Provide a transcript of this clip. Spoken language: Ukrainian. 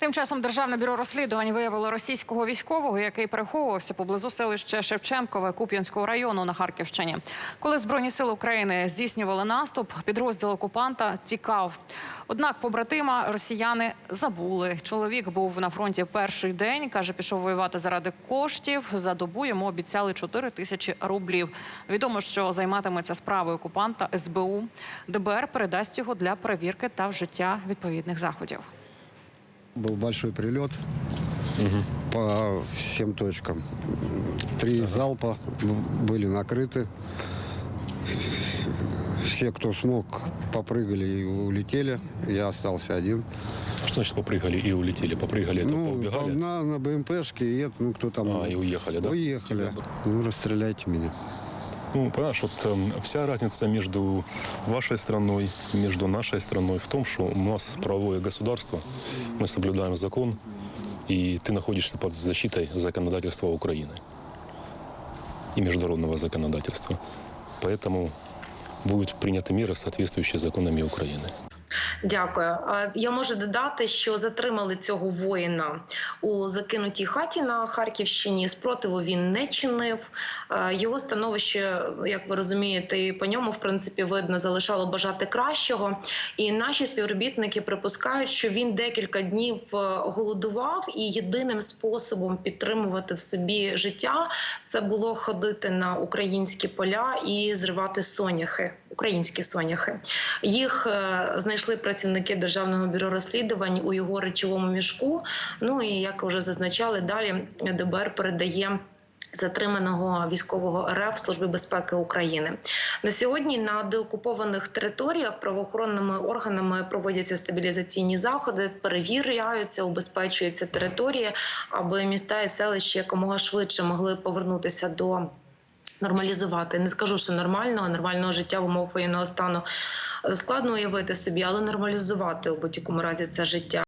Тим часом державне бюро розслідувань виявило російського військового, який переховувався поблизу селища Шевченкове Куп'янського району на Харківщині. Коли збройні сили України здійснювали наступ, підрозділ окупанта тікав. Однак побратима росіяни забули. Чоловік був на фронті перший день. каже, пішов воювати заради коштів. За добу йому обіцяли 4 тисячі рублів. Відомо, що займатиметься справою окупанта СБУ. ДБР передасть його для перевірки та вжиття відповідних заходів. Был большой прилет по всем точкам. Три залпа были накрыты. Все, кто смог, попрыгали и улетели. Я остался один. Что значит попрыгали и улетели? Попрыгали, это ну, поубегали? на, на БМПшке, и это, ну, кто там... А, и уехали, да? Уехали. Ну, расстреляйте меня. Ну, понимаешь, вот эм, вся разница между вашей страной, между нашей страной в том, что у нас правовое государство, мы соблюдаем закон, и ты находишься под защитой законодательства Украины и международного законодательства. Поэтому будут приняты меры, соответствующие законами Украины. Дякую. Я можу додати, що затримали цього воїна у закинутій хаті на Харківщині. Спротиву він не чинив. Його становище, як ви розумієте, і по ньому в принципі видно залишало бажати кращого. І наші співробітники припускають, що він декілька днів е, голодував, і єдиним способом підтримувати в собі життя це було ходити на українські поля і зривати соняхи, українські соняхи. Їх е, знайшли працівники державного бюро розслідувань у його речовому мішку. Ну і як вже зазначали, далі ДБР передає. Затриманого військового РФ Служби безпеки України на сьогодні на деокупованих територіях правоохоронними органами проводяться стабілізаційні заходи, перевіряються, убезпечуються території, аби міста і селища якомога швидше могли повернутися до нормалізувати. Не скажу, що нормального, нормального життя в умовах воєнного стану складно уявити собі, але нормалізувати у будь-якому разі це життя.